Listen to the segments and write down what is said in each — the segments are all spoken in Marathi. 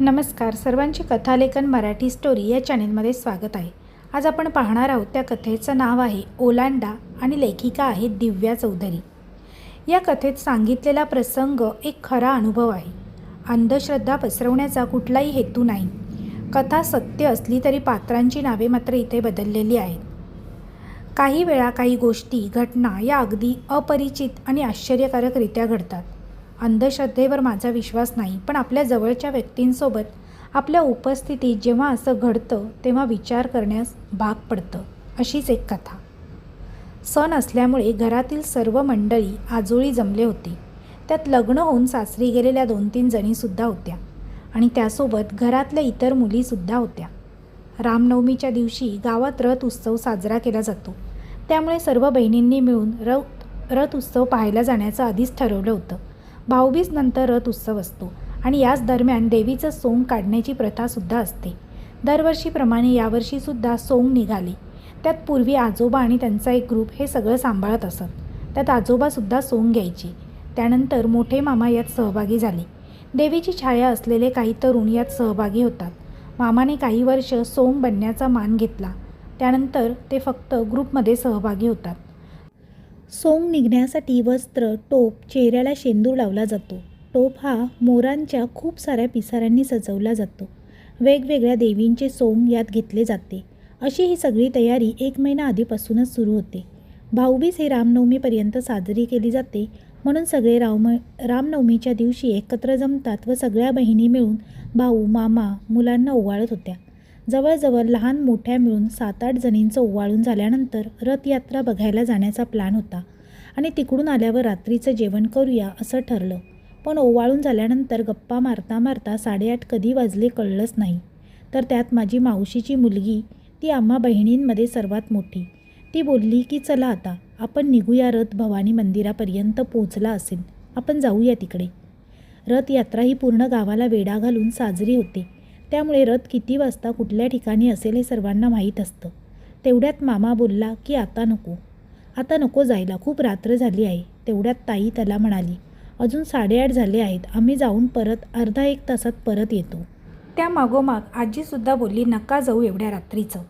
नमस्कार. सर्वांचे कथालेखन मराठी स्टोरी या चॅनेलमध्ये स्वागत आहे. आज आपण पाहणार आहोत त्या कथेचं नाव आहे ओलांडा आणि लेखिका आहे दिव्या चौधरी. या कथेत सांगितलेला प्रसंग एक खरा अनुभव आहे. अंधश्रद्धा पसरवण्याचा कुठलाही हेतू नाही. कथा सत्य असली तरी पात्रांची नावे मात्र इथे बदललेली आहेत. काही वेळा काही गोष्टी घटना या अगदी अपरिचित आणि आश्चर्यकारकरित्या घडतात. अंधश्रद्धेवर माझा विश्वास नाही पण आपल्या जवळच्या व्यक्तींसोबत आपल्या उपस्थितीत जेव्हा असं घडतं तेव्हा विचार करण्यास भाग पडतं अशीच एक कथा. सण असल्यामुळे घरातील सर्व मंडळी आजोळी जमले होते. त्यात लग्न होऊन सासरी गेलेल्या दोन तीन जणीसुद्धा होत्या आणि त्यासोबत घरातल्या इतर मुलीसुद्धा होत्या. रामनवमीच्या दिवशी गावात रथ उत्सव साजरा केला जातो. त्यामुळे सर्व बहिणींनी मिळून रथ रथ उत्सव पाहायला जाण्याचं आधीच ठरवलं होतं. भाऊबीज नंतर रथ उत्सव असतो आणि याच दरम्यान देवीचं सोंग काढण्याची प्रथासुद्धा असते. दरवर्षीप्रमाणे यावर्षीसुद्धा सोंग निघाले. त्यात पूर्वी आजोबा आणि त्यांचा एक ग्रुप हे सगळं सांभाळत असत. त्यात आजोबासुद्धा सोंग घ्यायचे. त्यानंतर मोठे मामा यात सहभागी झाले. देवीची छाया असलेले काही तरुण यात सहभागी होतात. मामाने काही वर्ष सोंग बनण्याचा मान घेतला. त्यानंतर ते फक्त ग्रुपमध्ये सहभागी होतात. सोंग निघण्यासाठी वस्त्र टोप चेहऱ्याला शेंदूर लावला जातो. टोप हा मोरांच्या खूप साऱ्या पिसाऱ्यांनी सजवला जातो. वेगवेगळ्या देवींचे सोंग यात घेतले जाते. अशी ही सगळी तयारी एक महिना आधीपासूनच सुरू होते. भाऊबीज हे रामनवमीपर्यंत साजरी केली जाते. म्हणून सगळे राम रामनवमीच्या दिवशी एकत्र जमतात व सगळ्या बहिणी मिळून भाऊ मामा मुलांना ओवाळत होत्या. जवळजवळ लहान मोठ्या मिळून सात आठ जणींचं ओवाळून झाल्यानंतर रथयात्रा बघायला जाण्याचा प्लॅन होता. आणि तिकडून आल्यावर रात्रीचं जेवण करूया असं ठरलं. पण ओवाळून झाल्यानंतर गप्पा मारता मारता साडेआठ कधी वाजले कळलंच नाही. तर त्यात माझी मावशीची मुलगी ती आम्हा बहिणींमध्ये सर्वात मोठी. ती बोलली की चला आता आपण निघूया रथ भवानी मंदिरापर्यंत पोचला असेल. आपण जाऊया तिकडे. रथयात्रा ही पूर्ण गावाला वेढा घालून साजरी होते. त्यामुळे रथ किती वाजता कुठल्या ठिकाणी असेल हे सर्वांना माहीत असतं. तेवढ्यात मामा बोलला की आता नको. आता नको जायला. खूप रात्र झाली आहे. तेवढ्यात ताई त्याला म्हणाली अजून साडेआठ झाले आहेत. आम्ही जाऊन परत अर्धा एक तासात परत येतो. त्या मागोमाग आजीसुद्धा बोलली नका जाऊ एवढ्या रात्रीचं.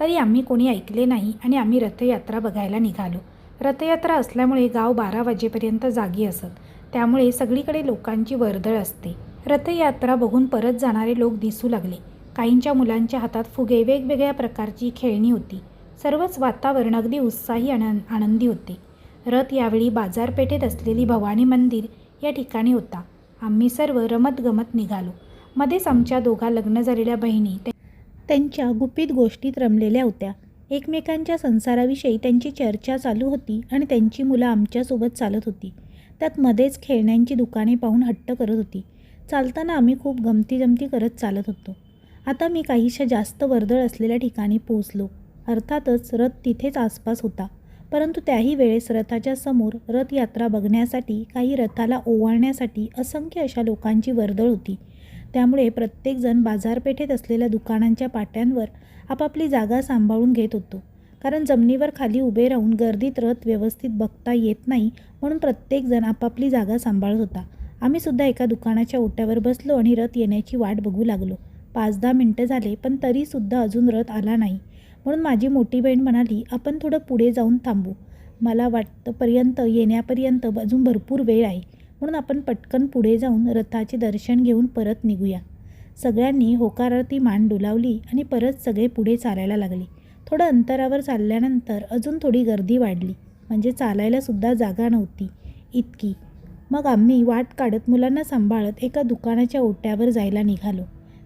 तरी आम्ही कोणी ऐकले नाही आणि आम्ही रथयात्रा बघायला निघालो. रथयात्रा असल्यामुळे गाव बारा वाजेपर्यंत जागी असत. त्यामुळे सगळीकडे लोकांची वर्दळ असते. रथयात्रा बघून परत जाणारे लोक दिसू लागले. काहींच्या मुलांच्या हातात फुगे वेगवेगळ्या प्रकारची खेळणी होती. सर्वच वातावरण अगदी उत्साही आनंद आनंदी होते. रथ यावेळी बाजारपेठेत असलेली भवानी मंदिर या ठिकाणी होता. आम्ही सर्व रमतगमत निघालो. मध्येच आमच्या दोघा लग्न झालेल्या बहिणी त्यांच्या गुपित गोष्टीत रमलेल्या होत्या. एकमेकांच्या संसाराविषयी त्यांची चर्चा चालू होती आणि त्यांची मुलं आमच्यासोबत चालत होती. त्यात मध्येच खेळण्यांची दुकाने पाहून हट्ट करत होती. चालताना आम्ही खूप गमती जमती करत चालत होतो. आता मी काहीशा जास्त वर्दळ असलेल्या ठिकाणी पोहोचलो. अर्थातच रथ तिथेच आसपास होता. परंतु त्याही वेळेस रथाच्या समोर रथयात्रा बघण्यासाठी काही रथाला ओवाळण्यासाठी असंख्य अशा लोकांची वर्दळ होती. त्यामुळे प्रत्येकजण बाजारपेठेत असलेल्या दुकानांच्या पाट्यांवर आपापली जागा सांभाळून घेत होतो. कारण जमिनीवर खाली उभे राहून गर्दीत रथ व्यवस्थित बघता येत नाही म्हणून प्रत्येकजण आपापली जागा सांभाळत होता. आम्ही सुद्धा एका दुकानाच्या ओट्यावर बसलो आणि रथ येण्याची वाट बघू लागलो. पाच दहा मिनटं झाले पण तरीसुद्धा अजून रथ आला नाही. म्हणून माझी मोठी बहीण म्हणाली आपण थोडं पुढे जाऊन थांबू. मला वाटतंपर्यंत येण्यापर्यंत अजून भरपूर वेळ आहे. म्हणून आपण पटकन पुढे जाऊन रथाचे दर्शन घेऊन परत निघूया. सगळ्यांनी होकारार्थी मान डोलावली आणि परत सगळे पुढे चालायला लागले. थोडं अंतरावर चालल्यानंतर अजून थोडी गर्दी वाढली. म्हणजे चालायलासुद्धा जागा नव्हती. इतकी मग आम्ही वाट काढत मुलांना सांभाळत एका दुकानाच्या ओट्यावर जायला निघालो.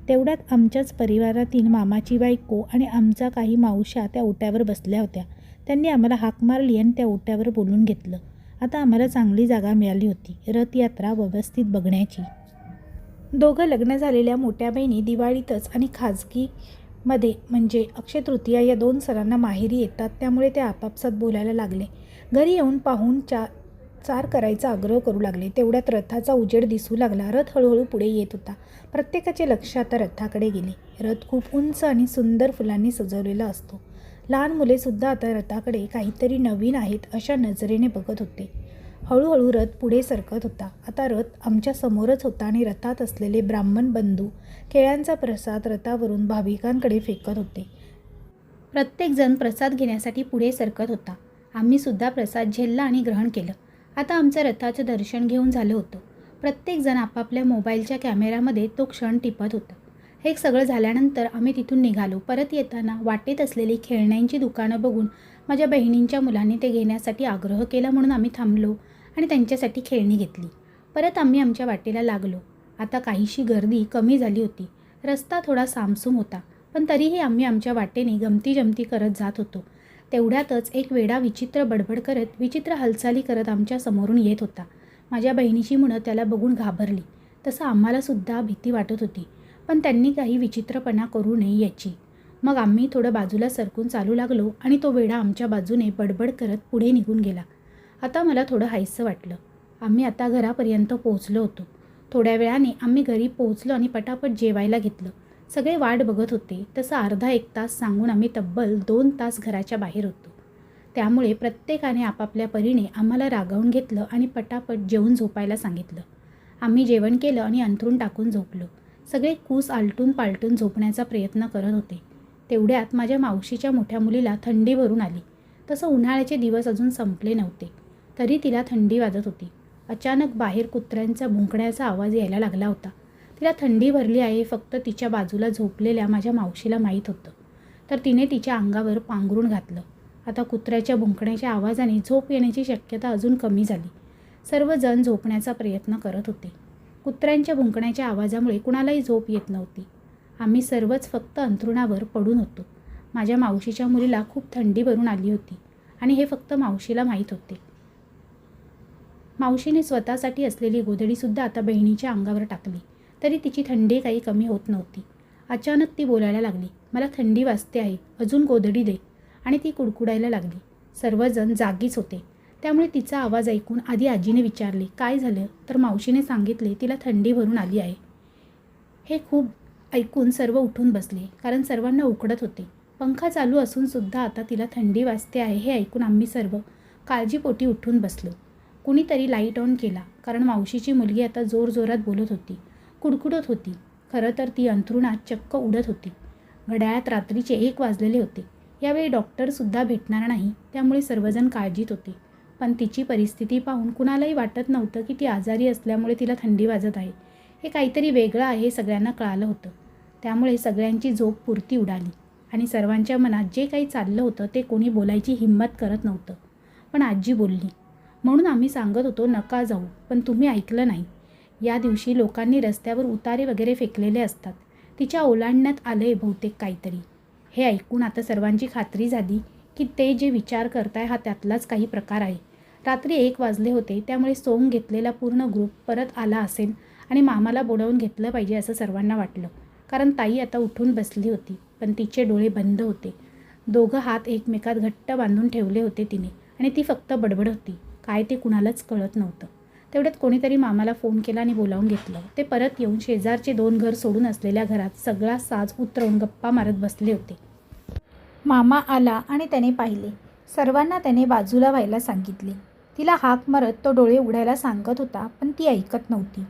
तेवढ्यात आमच्याच परिवारातील मामाची बायको आणि आमचा काही मावशा त्या ओट्यावर बसल्या होत्या. त्यांनी आम्हाला हाक मारली आणि त्या ओट्यावर बोलून घेतलं. आता आम्हाला चांगली जागा मिळाली होती रथयात्रा व्यवस्थित बघण्याची. दोघं लग्न झालेल्या मोठ्या बहिणी दिवाळीतच आणि खाजगीमध्ये म्हणजे अक्षय तृतीया या दोन सणांना माहेरी येतात त्यामुळे ते आपापसात बोलायला लागले. घरी येऊन पाहून चा चार करायचा आग्रह करू लागले. तेवढ्यात रथाचा उजेड दिसू लागला. रथ हळूहळू पुढे येत होता. प्रत्येकाचे लक्ष आता रथाकडे गेले. रथ खूप उंच आणि सुंदर फुलांनी सजवलेला असतो. लहान मुलेसुद्धा आता रथाकडे काहीतरी नवीन आहेत अशा नजरेने बघत होते. हळूहळू रथ पुढे सरकत होता. आता रथ आमच्या समोरच होता आणि रथात असलेले ब्राह्मण बंधू केळ्यांचा प्रसाद रथावरून भाविकांकडे फेकत होते. प्रत्येकजण प्रसाद घेण्यासाठी पुढे सरकत होता. आम्हीसुद्धा प्रसाद झेलला आणि ग्रहण केलं. आता आमचं रथाचं दर्शन घेऊन झालं होतं. प्रत्येकजण आपापल्या मोबाईलच्या कॅमेऱ्यामध्ये तो क्षण टिपत होता. हे सगळं झाल्यानंतर आम्ही तिथून निघालो. परत येताना वाटेत असलेली खेळण्यांची दुकानं बघून माझ्या बहिणींच्या मुलांनी ते घेण्यासाठी आग्रह केला म्हणून आम्ही थांबलो आणि त्यांच्यासाठी खेळणी घेतली. परत आम्ही आमच्या वाटेला लागलो. आता काहीशी गर्दी कमी झाली होती. रस्ता थोडा सामसूम होता. पण तरीही आम्ही आमच्या वाटेने गमती जमती करत जात होतो. तेवढ्यातच एक वेडा विचित्र बडबड करत विचित्र हालचाली करत आमच्या समोरून येत होता. माझ्या बहिणीची मुलं त्याला बघून घाबरली. तसं आम्हालासुद्धा भीती वाटत होती. पण त्यांनी काही विचित्रपणा करू नये याची. मग आम्ही थोडं बाजूला सरकून चालू लागलो आणि तो वेडा आमच्या बाजूने बडबड करत पुढे निघून गेला. आता मला थोडं हायसं वाटलं. आम्ही आता घरापर्यंत पोहोचलो होतो. थोड्या वेळाने आम्ही घरी पोहोचलो आणि पटापट जेवायला घेतलं. सगळे वाट बघत होते. तसं अर्धा एक तास सांगून आम्ही तब्बल दोन तास घराच्या बाहेर होतो. त्यामुळे प्रत्येकाने आपापल्या परीने आम्हाला रागावून घेतलं आणि पटापट जेवून झोपायला सांगितलं. आम्ही जेवण केलं आणि अंथरून टाकून झोपलो. सगळे कूस आलटून पालटून झोपण्याचा प्रयत्न करत होते. तेवढ्यात माझ्या मावशीच्या मोठ्या मुलीला थंडी भरून आली. तसं उन्हाळ्याचे दिवस अजून संपले नव्हते. तरी तिला थंडी वाजत होती. अचानक बाहेर कुत्र्यांचा भुंकण्याचा आवाज यायला लागला होता. तिला थंडी भरली आहे फक्त तिच्या बाजूला झोपलेल्या माझ्या मावशीला माहीत होतं. तर तिने तिच्या अंगावर पांघरून घातलं. आता कुत्र्याच्या भुंकण्याच्या आवाजाने झोप येण्याची शक्यता अजून कमी झाली. सर्वजण झोपण्याचा प्रयत्न करत होते. कुत्र्यांच्या भुंकण्याच्या आवाजामुळे कुणालाही झोप येत नव्हती. आम्ही सर्वच फक्त अंथरुणावर पडून होतो. माझ्या मावशीच्या मुलीला खूप थंडी भरून आली होती आणि हे फक्त मावशीला माहीत होते. मावशीने स्वतःसाठी असलेली गोधडीसुद्धा आता बहिणीच्या अंगावर टाकली. तरी तिची थंडी काही कमी होत नव्हती. अचानक ती बोलायला लागली मला थंडी वाजते आहे अजून गोधडी दे. आणि ती कुडकुडायला लागली. सर्वजण जागीच होते. त्यामुळे तिचा आवाज ऐकून आधी आजीने विचारले काय झालं? तर मावशीने सांगितले तिला थंडी भरून आली आहे. हे खूप ऐकून सर्व उठून बसले कारण सर्वांना उकडत होते. पंखा चालू असूनसुद्धा आता तिला थंडी वाजते आहे हे ऐकून आम्ही सर्व काळजीपोटी उठून बसलो. कुणीतरी लाइट ऑन केला कारण मावशीची मुलगी आता जोरजोरात बोलत होती. कुडकुडत होती. खरं तर ती अंथरुणात चक्क उडत होती. घड्याळात रात्रीचे एक वाजलेले होते. यावेळी डॉक्टरसुद्धा भेटणार नाही त्यामुळे सर्वजण काळजीत होते. पण तिची परिस्थिती पाहून कुणालाही वाटत नव्हतं की ती आजारी असल्यामुळे तिला थंडी वाजत आहे. हे काहीतरी वेगळं आहे हे सगळ्यांना कळालं होतं. त्यामुळे सगळ्यांची झोप पुरती उडाली आणि सर्वांच्या मनात जे काही चाललं होतं ते कोणी बोलायची हिंमत करत नव्हतं. पण आजी बोलली म्हणून आम्ही सांगत होतो नका जाऊ पण तुम्ही ऐकलं नाही. या दिवशी लोकांनी रस्त्यावर उतारे वगैरे फेकलेले असतात. तिच्या ओलांडण्यात आलंय बहुतेक काहीतरी. हे ऐकून आता सर्वांची खात्री झाली की ते जे विचार करताय हा त्यातलाच काही प्रकार आहे. रात्री एक वाजले होते त्यामुळे सोंग घेतलेला पूर्ण ग्रुप परत आला असेल आणि मामाला बोलावून घेतलं पाहिजे असं सर्वांना वाटलं. कारण ताई आता उठून बसली होती पण तिचे डोळे बंद होते. दोघं हात एकमेकात घट्ट बांधून ठेवले होते तिने आणि ती फक्त बडबड होती. काय ते कुणालाच कळत नव्हतं. तेवढ्यात कोणीतरी मामाला फोन केला आणि बोलावून घेतलं. ते परत येऊन शेजारचे दोन घर सोडून असलेल्या घरात सगळा साज उतरवून गप्पा मारत बसले होते. मामा आला आणि त्याने पाहिले. सर्वांना त्याने बाजूला व्हायला सांगितले. तिला हाक मारत तो डोळे उघडायला सांगत होता पण ती ऐकत नव्हती.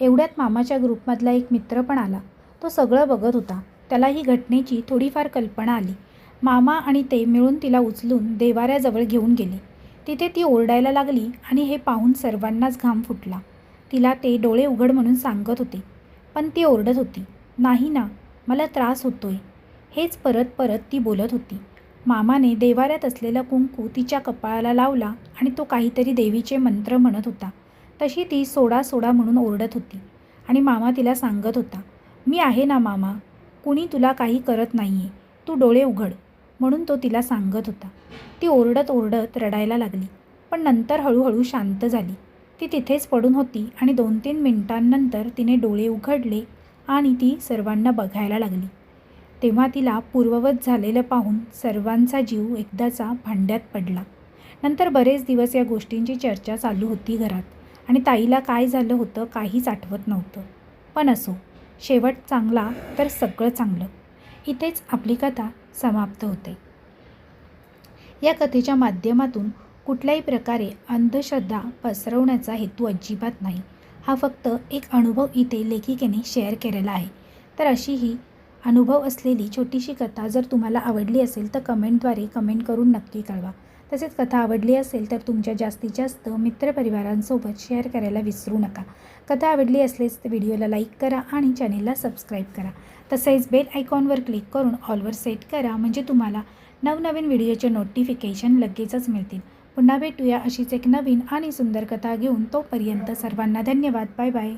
एवढ्यात मामाच्या ग्रुपमधला एक मित्र पण आला. तो सगळं बघत होता. त्याला ही घटनेची थोडीफार कल्पना आली. मामा आणि ते मिळून तिला उचलून देवाऱ्याजवळ घेऊन गेले. तिथे ती ओरडायला लागली आणि हे पाहून सर्वांनाच घाम फुटला. तिला ते डोळे उघड म्हणून सांगत होते. पण ती ओरडत होती. नाही ना मला त्रास होतोय. हेच परत परत ती बोलत होती. मामाने देवाऱ्यात असलेला कुंकू तिच्या कपाळाला लावला आणि तो काहीतरी देवीचे मंत्र म्हणत होता. तशी ती सोडा सोडा म्हणून ओरडत होती. आणि मामा तिला सांगत होता मी आहे ना मामा. कुणी तुला काही करत नाही आहे तू डोळे उघड. म्हणून तो तिला सांगत होता. ती ओरडत ओरडत रडायला लागली. पण नंतर हळूहळू शांत झाली. ती तिथेच पडून होती आणि दोन तीन मिनिटांनंतर तिने डोळे उघडले आणि ती सर्वांना बघायला लागली. तेव्हा तिला पूर्ववत झालेलं पाहून सर्वांचा जीव एकदाचा भांड्यात पडला. नंतर बरेच दिवस या गोष्टींची चर्चा चालू होती घरात आणि ताईला काय झालं होतं काहीच आठवत नव्हतं. पण असो शेवट चांगला तर सगळं चांगलं. इथेच आपली कथा समाप्त होते. या कथेच्या माध्यमातून कुठल्याही प्रकारे अंधश्रद्धा पसरवण्याचा हेतू अजिबात नाही. हा फक्त एक अनुभव इथे लेखिकेने शेअर केलेला आहे. तर अशी ही अनुभव असलेली छोटीशी कथा जर तुम्हाला आवडली असेल तर कमेंटद्वारे कमेंट करून नक्की कळवा. तसेच कथा आवडली असेल तर तुमच्या जास्तीत जास्त मित्रपरिवारांसोबत शेअर करायला विसरू नका. कथा आवडली असल्यास व्हिडिओला लाईक करा आणि चॅनेलला सबस्क्राईब करा. तसेच बेल आयकॉनवर क्लिक करून ऑलवर सेट करा म्हणजे तुम्हाला नवनवीन व्हिडिओचे नोटिफिकेशन लगेचच मिळतील. पुन्हा भेटूया अशीच एक नवीन आणि सुंदर कथा घेऊन तोपर्यंत सर्वांना धन्यवाद. Bye bye